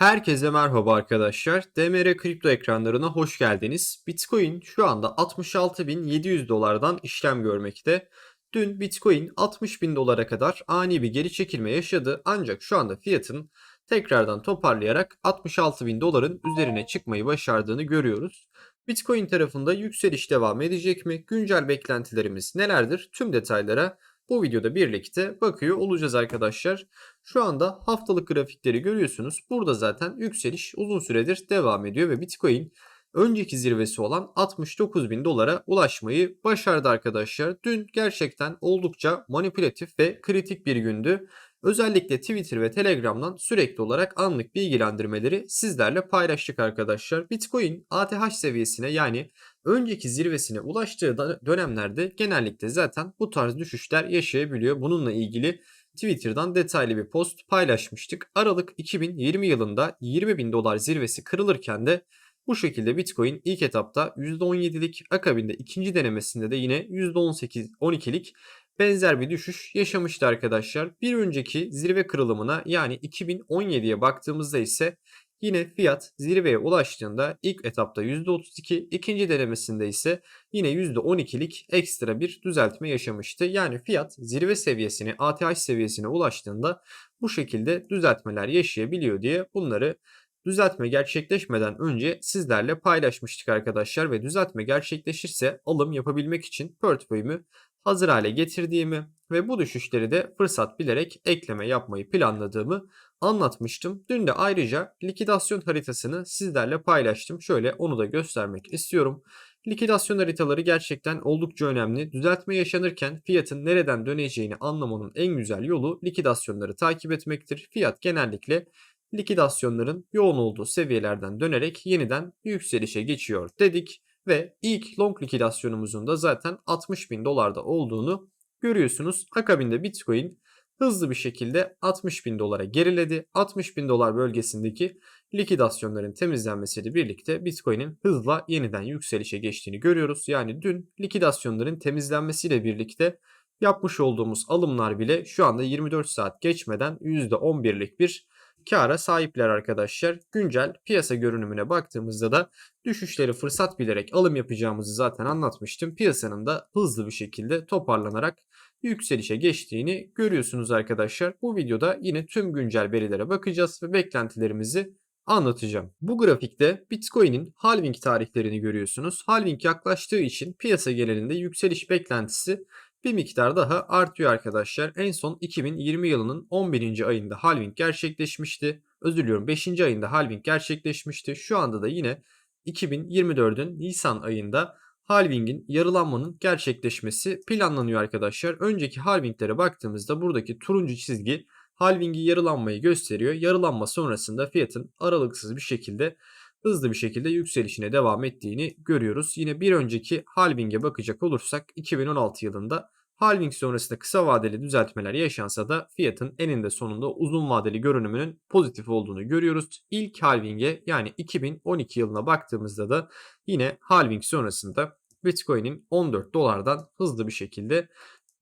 Herkese merhaba arkadaşlar. DMR kripto ekranlarına hoş geldiniz. Bitcoin şu anda 66.700 dolardan işlem görmekte. Dün Bitcoin 60.000 dolara kadar ani bir geri çekilme yaşadı ancak şu anda fiyatın tekrardan toparlayarak 66.000 doların üzerine çıkmayı başardığını görüyoruz. Bitcoin tarafında yükseliş devam edecek mi? Güncel beklentilerimiz nelerdir? Tüm detaylara bu videoda birlikte bakıyor olacağız arkadaşlar. Şu anda haftalık grafikleri görüyorsunuz. Burada zaten yükseliş uzun süredir devam ediyor ve Bitcoin önceki zirvesi olan 69 bin dolara ulaşmayı başardı arkadaşlar. Dün gerçekten oldukça manipülatif ve kritik bir gündü. Özellikle Twitter ve Telegram'dan sürekli olarak anlık bilgilendirmeleri sizlerle paylaştık arkadaşlar. Bitcoin ATH seviyesine yani önceki zirvesine ulaştığı dönemlerde genellikle zaten bu tarz düşüşler yaşayabiliyor. Bununla ilgili Twitter'dan detaylı bir post paylaşmıştık. Aralık 2020 yılında 20 bin dolar zirvesi kırılırken de bu şekilde Bitcoin ilk etapta %17'lik akabinde ikinci denemesinde de yine %18-12'lik benzer bir düşüş yaşamıştı arkadaşlar. Bir önceki zirve kırılımına yani 2017'ye baktığımızda ise Yine fiyat zirveye ulaştığında ilk etapta %32, ikinci denemesinde ise yine %12'lik ekstra bir düzeltme yaşamıştı. Yani fiyat zirve seviyesine, ATH seviyesine ulaştığında bu şekilde düzeltmeler yaşayabiliyor diye bunları düzeltme gerçekleşmeden önce sizlerle paylaşmıştık arkadaşlar ve düzeltme gerçekleşirse alım yapabilmek için portföyümü hazır hale getirdiğimi ve bu düşüşleri de fırsat bilerek ekleme yapmayı planladığımı anlatmıştım. Dün de ayrıca likidasyon haritasını sizlerle paylaştım. Şöyle onu da göstermek istiyorum. Likidasyon haritaları gerçekten oldukça önemli. Düzeltme yaşanırken fiyatın nereden döneceğini anlamanın en güzel yolu likidasyonları takip etmektir. Fiyat genellikle likidasyonların yoğun olduğu seviyelerden dönerek yeniden yükselişe geçiyor dedik ve ilk long likidasyonumuzun da zaten 60 bin dolarda olduğunu görüyorsunuz. Akabinde Bitcoin hızlı bir şekilde 60 bin dolara geriledi. 60 bin dolar bölgesindeki likidasyonların temizlenmesiyle birlikte Bitcoin'in hızla yeniden yükselişe geçtiğini görüyoruz. Yani dün likidasyonların temizlenmesiyle birlikte yapmış olduğumuz alımlar bile şu anda 24 saat geçmeden %11'lik bir kâra sahipler arkadaşlar. Güncel piyasa görünümüne baktığımızda da düşüşleri fırsat bilerek alım yapacağımızı zaten anlatmıştım. Piyasanın da hızlı bir şekilde toparlanarak yükselişe geçtiğini görüyorsunuz arkadaşlar. Bu videoda yine tüm güncel verilere bakacağız ve beklentilerimizi anlatacağım. Bu grafikte Bitcoin'in halving tarihlerini görüyorsunuz. Halving yaklaştığı için piyasa genelinde yükseliş beklentisi bir miktar daha artıyor arkadaşlar. En son 2020 yılının 11. ayında halving gerçekleşmişti. Özür diliyorum 5. ayında halving gerçekleşmişti. Şu anda da yine 2024'ün Nisan ayında halvingin yarılanmanın gerçekleşmesi planlanıyor arkadaşlar. Önceki halvinglere baktığımızda buradaki turuncu çizgi halvingi yarılanmayı gösteriyor. Yarılanma sonrasında fiyatın aralıksız bir şekilde hızlı bir şekilde yükselişine devam ettiğini görüyoruz. Yine bir önceki halving'e bakacak olursak 2016 yılında halving sonrasında kısa vadeli düzeltmeler yaşansa da fiyatın eninde sonunda uzun vadeli görünümünün pozitif olduğunu görüyoruz. İlk halving'e yani 2012 yılına baktığımızda da yine halving sonrasında Bitcoin'in 14 dolardan hızlı bir şekilde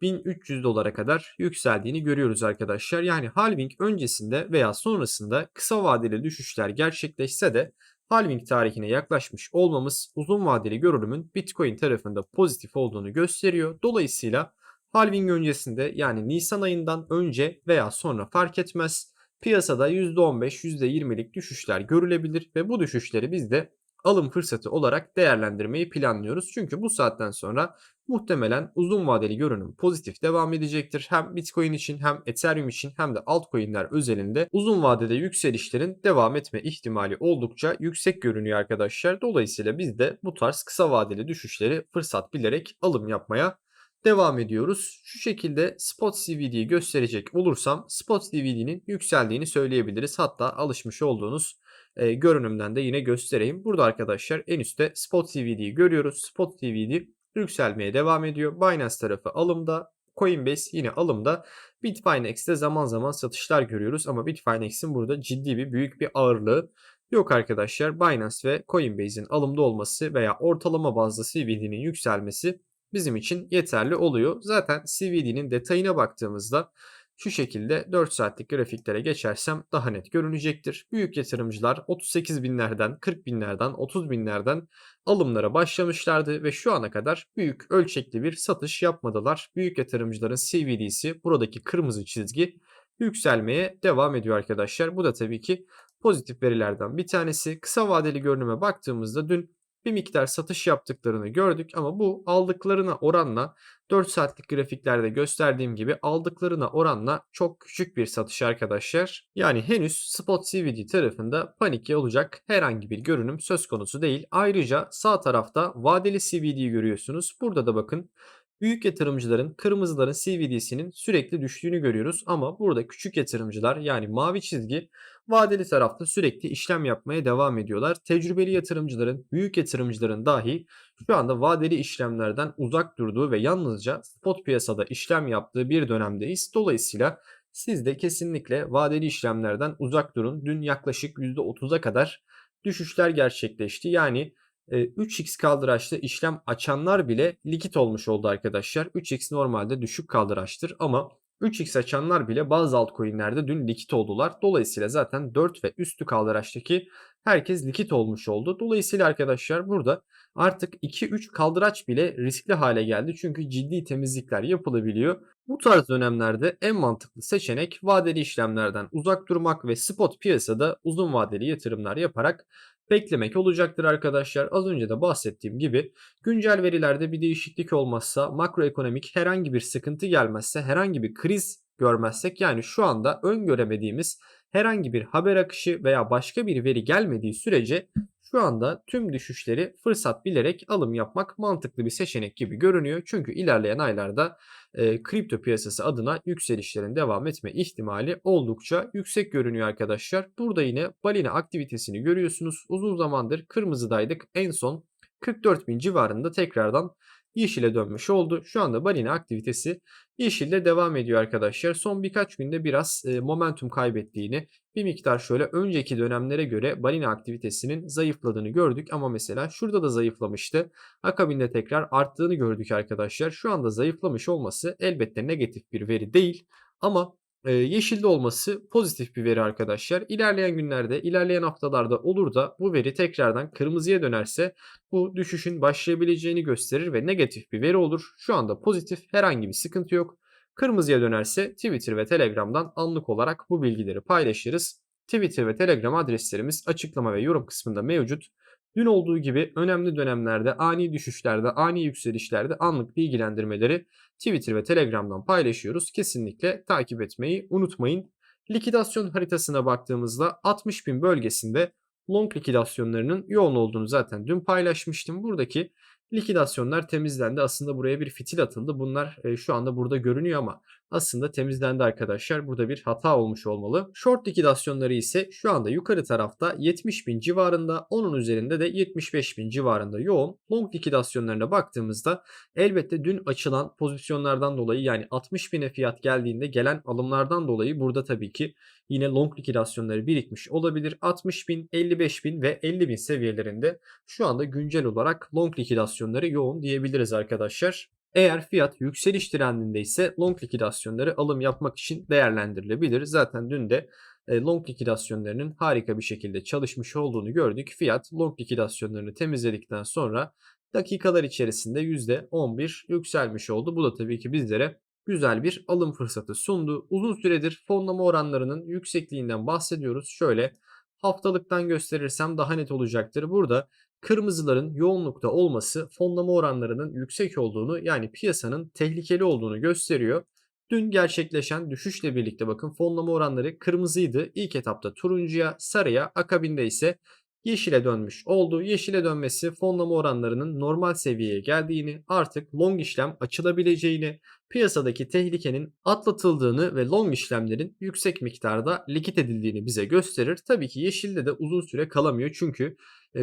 1300 dolara kadar yükseldiğini görüyoruz arkadaşlar. Yani halving öncesinde veya sonrasında kısa vadeli düşüşler gerçekleşse de halving tarihine yaklaşmış olmamız uzun vadeli görünümün Bitcoin tarafında pozitif olduğunu gösteriyor. Dolayısıyla halving öncesinde yani Nisan ayından önce veya sonra fark etmez piyasada %15-%20'lik düşüşler görülebilir ve bu düşüşleri biz de alım fırsatı olarak değerlendirmeyi planlıyoruz. Çünkü bu saatten sonra muhtemelen uzun vadeli görünüm pozitif devam edecektir. Hem Bitcoin için hem Ethereum için hem de altcoin'ler özelinde uzun vadede yükselişlerin devam etme ihtimali oldukça yüksek görünüyor arkadaşlar. Dolayısıyla biz de bu tarz kısa vadeli düşüşleri fırsat bilerek alım yapmaya devam ediyoruz. Şu şekilde Spot CVD'yi gösterecek olursam Spot CVD'nin yükseldiğini söyleyebiliriz. Hatta alışmış olduğunuz e, görünümden de yine göstereyim. Burada arkadaşlar en üstte Spot CVD'yi görüyoruz. Spot CVD yükselmeye devam ediyor. Binance tarafı alımda. Coinbase yine alımda. Bitfinex'te zaman zaman satışlar görüyoruz ama Bitfinex'in burada ciddi bir büyük bir ağırlığı yok arkadaşlar. Binance ve Coinbase'in alımda olması veya ortalama bazda CVD'nin yükselmesi bizim için yeterli oluyor. Zaten CVD'nin detayına baktığımızda Şu şekilde 4 saatlik grafiklere geçersem daha net görünecektir. Büyük yatırımcılar 38 binlerden, 40 binlerden, 30 binlerden alımlara başlamışlardı ve şu ana kadar büyük ölçekli bir satış yapmadılar. Büyük yatırımcıların CVD'si buradaki kırmızı çizgi yükselmeye devam ediyor arkadaşlar. Bu da tabii ki pozitif verilerden bir tanesi. Kısa vadeli görünüme baktığımızda dün bir miktar satış yaptıklarını gördük ama bu aldıklarına oranla 4 saatlik grafiklerde gösterdiğim gibi aldıklarına oranla çok küçük bir satış arkadaşlar. Yani henüz spot CVD tarafında panik olacak herhangi bir görünüm söz konusu değil. Ayrıca sağ tarafta vadeli CVD'yi görüyorsunuz. Burada da bakın Büyük yatırımcıların, kırmızıların CVD'sinin sürekli düştüğünü görüyoruz ama burada küçük yatırımcılar yani mavi çizgi vadeli tarafta sürekli işlem yapmaya devam ediyorlar. Tecrübeli yatırımcıların, büyük yatırımcıların dahi şu anda vadeli işlemlerden uzak durduğu ve yalnızca spot piyasada işlem yaptığı bir dönemdeyiz. Dolayısıyla siz de kesinlikle vadeli işlemlerden uzak durun. Dün yaklaşık %30'a kadar düşüşler gerçekleşti. Yani 3x kaldıraçlı işlem açanlar bile likit olmuş oldu arkadaşlar. 3x normalde düşük kaldıraçtır ama 3x açanlar bile bazı altcoin'lerde dün likit oldular. Dolayısıyla zaten 4 ve üstü kaldıraçtaki herkes likit olmuş oldu. Dolayısıyla arkadaşlar burada artık 2-3 kaldıraç bile riskli hale geldi. Çünkü ciddi temizlikler yapılabiliyor. Bu tarz dönemlerde en mantıklı seçenek vadeli işlemlerden uzak durmak ve spot piyasada uzun vadeli yatırımlar yaparak beklemek olacaktır arkadaşlar. Az önce de bahsettiğim gibi güncel verilerde bir değişiklik olmazsa makroekonomik herhangi bir sıkıntı gelmezse herhangi bir kriz görmezsek yani şu anda öngöremediğimiz herhangi bir haber akışı veya başka bir veri gelmediği sürece şu anda tüm düşüşleri fırsat bilerek alım yapmak mantıklı bir seçenek gibi görünüyor. Çünkü ilerleyen aylarda e, kripto piyasası adına yükselişlerin devam etme ihtimali oldukça yüksek görünüyor arkadaşlar. Burada yine balina aktivitesini görüyorsunuz. Uzun zamandır kırmızıdaydık. En son 44 bin civarında tekrardan yeşile dönmüş oldu. Şu anda balina aktivitesi yeşilde devam ediyor arkadaşlar. Son birkaç günde biraz e, momentum kaybettiğini bir miktar şöyle önceki dönemlere göre balina aktivitesinin zayıfladığını gördük ama mesela şurada da zayıflamıştı. Akabinde tekrar arttığını gördük arkadaşlar. Şu anda zayıflamış olması elbette negatif bir veri değil ama e, yeşilde olması pozitif bir veri arkadaşlar. İlerleyen günlerde, ilerleyen haftalarda olur da bu veri tekrardan kırmızıya dönerse bu düşüşün başlayabileceğini gösterir ve negatif bir veri olur. Şu anda pozitif herhangi bir sıkıntı yok. Kırmızıya dönerse Twitter ve Telegram'dan anlık olarak bu bilgileri paylaşırız. Twitter ve Telegram adreslerimiz açıklama ve yorum kısmında mevcut. Dün olduğu gibi önemli dönemlerde, ani düşüşlerde, ani yükselişlerde anlık bilgilendirmeleri Twitter ve Telegram'dan paylaşıyoruz. Kesinlikle takip etmeyi unutmayın. Likidasyon haritasına baktığımızda 60 bin bölgesinde long likidasyonlarının yoğun olduğunu zaten dün paylaşmıştım. Buradaki likidasyonlar temizlendi. Aslında buraya bir fitil atıldı. Bunlar e, şu anda burada görünüyor ama aslında temizlendi arkadaşlar. Burada bir hata olmuş olmalı. Short likidasyonları ise şu anda yukarı tarafta 70 bin civarında. Onun üzerinde de 75 bin civarında yoğun. Long likidasyonlarına baktığımızda elbette dün açılan pozisyonlardan dolayı yani 60 bine fiyat geldiğinde gelen alımlardan dolayı burada tabii ki yine long likidasyonları birikmiş olabilir. 60 bin, 55 bin ve 50 bin seviyelerinde şu anda güncel olarak long likidasyonları yoğun diyebiliriz arkadaşlar. Eğer fiyat yükseliş trendinde ise long likidasyonları alım yapmak için değerlendirilebilir. Zaten dün de e, long likidasyonlarının harika bir şekilde çalışmış olduğunu gördük. Fiyat long likidasyonlarını temizledikten sonra dakikalar içerisinde %11 yükselmiş oldu. Bu da tabii ki bizlere güzel bir alım fırsatı sundu. Uzun süredir fonlama oranlarının yüksekliğinden bahsediyoruz. Şöyle haftalıktan gösterirsem daha net olacaktır. Burada kırmızıların yoğunlukta olması fonlama oranlarının yüksek olduğunu yani piyasanın tehlikeli olduğunu gösteriyor. Dün gerçekleşen düşüşle birlikte bakın fonlama oranları kırmızıydı. İlk etapta turuncuya, sarıya, akabinde ise yeşile dönmüş oldu. Yeşile dönmesi fonlama oranlarının normal seviyeye geldiğini, artık long işlem açılabileceğini, piyasadaki tehlikenin atlatıldığını ve long işlemlerin yüksek miktarda likit edildiğini bize gösterir. Tabii ki yeşilde de uzun süre kalamıyor çünkü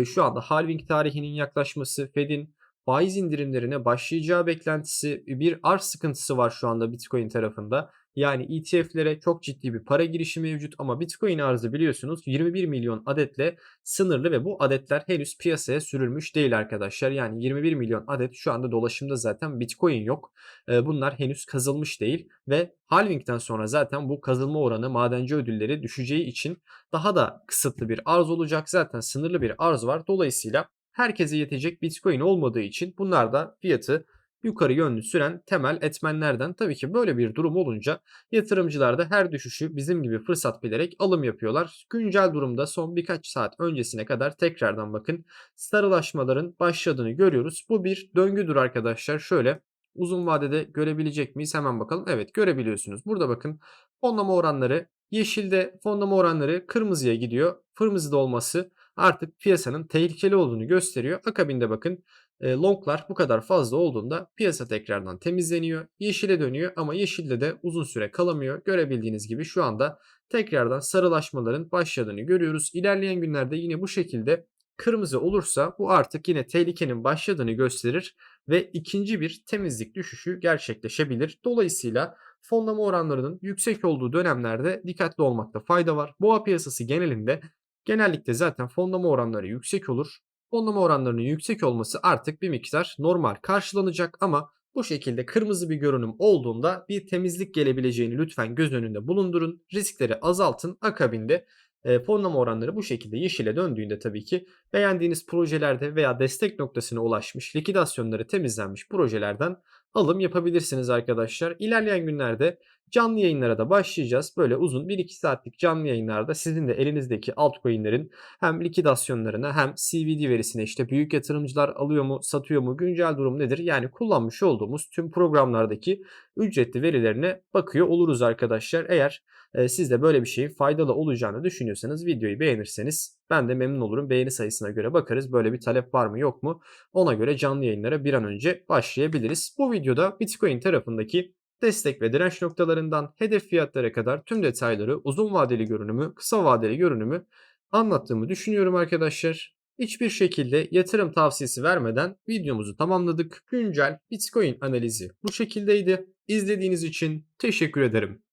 şu anda halving tarihinin yaklaşması, Fed'in faiz indirimlerine başlayacağı beklentisi bir arz sıkıntısı var şu anda Bitcoin tarafında. Yani ETF'lere çok ciddi bir para girişi mevcut ama Bitcoin arzı biliyorsunuz 21 milyon adetle sınırlı ve bu adetler henüz piyasaya sürülmüş değil arkadaşlar. Yani 21 milyon adet şu anda dolaşımda zaten Bitcoin yok. Ee, bunlar henüz kazılmış değil ve halvingden sonra zaten bu kazılma oranı madenci ödülleri düşeceği için daha da kısıtlı bir arz olacak. Zaten sınırlı bir arz var. Dolayısıyla herkese yetecek Bitcoin olmadığı için bunlar da fiyatı yukarı yönlü süren temel etmenlerden. Tabii ki böyle bir durum olunca yatırımcılar da her düşüşü bizim gibi fırsat bilerek alım yapıyorlar. Güncel durumda son birkaç saat öncesine kadar tekrardan bakın sarılaşmaların başladığını görüyoruz. Bu bir döngüdür arkadaşlar. Şöyle uzun vadede görebilecek miyiz? Hemen bakalım. Evet görebiliyorsunuz. Burada bakın fonlama oranları yeşilde fonlama oranları kırmızıya gidiyor. Kırmızıda olması artık piyasanın tehlikeli olduğunu gösteriyor. Akabinde bakın longlar bu kadar fazla olduğunda piyasa tekrardan temizleniyor. Yeşile dönüyor ama yeşilde de uzun süre kalamıyor. Görebildiğiniz gibi şu anda tekrardan sarılaşmaların başladığını görüyoruz. İlerleyen günlerde yine bu şekilde kırmızı olursa bu artık yine tehlikenin başladığını gösterir ve ikinci bir temizlik düşüşü gerçekleşebilir. Dolayısıyla fonlama oranlarının yüksek olduğu dönemlerde dikkatli olmakta fayda var. Boğa piyasası genelinde genellikle zaten fonlama oranları yüksek olur. Fonlama oranlarının yüksek olması artık bir miktar normal karşılanacak ama bu şekilde kırmızı bir görünüm olduğunda bir temizlik gelebileceğini lütfen göz önünde bulundurun. Riskleri azaltın. Akabinde e, fonlama oranları bu şekilde yeşile döndüğünde tabii ki beğendiğiniz projelerde veya destek noktasına ulaşmış, likidasyonları temizlenmiş projelerden alım yapabilirsiniz arkadaşlar. İlerleyen günlerde canlı yayınlara da başlayacağız. Böyle uzun 1-2 saatlik canlı yayınlarda sizin de elinizdeki altcoin'lerin hem likidasyonlarına hem CVD verisine işte büyük yatırımcılar alıyor mu, satıyor mu, güncel durum nedir? Yani kullanmış olduğumuz tüm programlardaki ücretli verilerine bakıyor oluruz arkadaşlar. Eğer siz de böyle bir şeyin faydalı olacağını düşünüyorsanız videoyu beğenirseniz ben de memnun olurum. Beğeni sayısına göre bakarız. Böyle bir talep var mı yok mu? Ona göre canlı yayınlara bir an önce başlayabiliriz. Bu videoda Bitcoin tarafındaki destek ve direnç noktalarından hedef fiyatlara kadar tüm detayları, uzun vadeli görünümü, kısa vadeli görünümü anlattığımı düşünüyorum arkadaşlar. Hiçbir şekilde yatırım tavsiyesi vermeden videomuzu tamamladık. Güncel Bitcoin analizi bu şekildeydi. İzlediğiniz için teşekkür ederim.